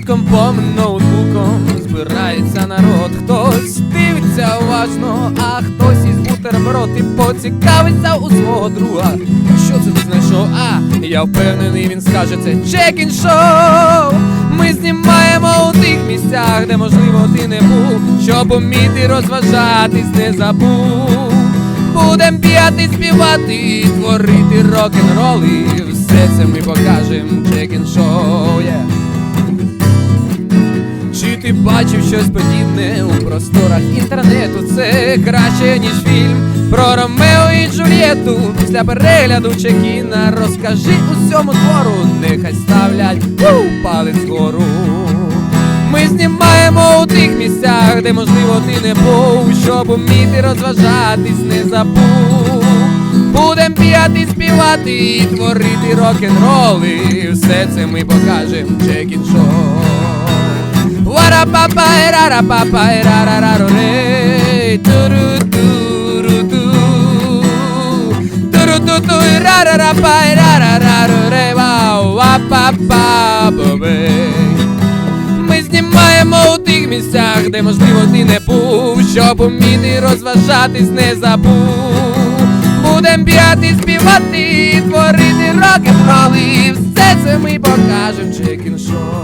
над компом, ноутбуком збирається народ. Хтось дивиться уважно, а хтось із бутерброд і поцікавиться у свого друга. Що це ти знайшов? А я впевнений, він скаже це чекін шоу. Ми знімаємо у тих місцях, де можливо ти не був, щоб уміти розважатись, не забув. Будем бігати, співати, творити рок-н-роли. Все це ми покажем чекін шоу. Yeah. Ти бачив щось подібне у просторах інтернету? Це краще, ніж фільм про Ромео і Джульєту. Після перегляду чекіна розкажи усьому твору, нехай ставлять у палець вгору. Ми знімаємо у тих місцях, де можливо ти не був, щоб уміти розважатись, не забув. Будем бігати, співати і творити рок-н-роли. Все це ми покажем чекін шоу. Вара-па-па, ера-ра-па-па, ера-ра-ра-ро-ре. Туру-туру-ту. Туру-ту-ту, ера-ра-ра-па, ера-ра-ра-ро-ре. Вау, ва-па-па, бобей. Ми знімаємо у тих місцях, де можливо ти не був, щоб уміти розважатись, не забув. Будем бігати, співати, творити рок-н-роли. Все це ми покажем чекін шоу.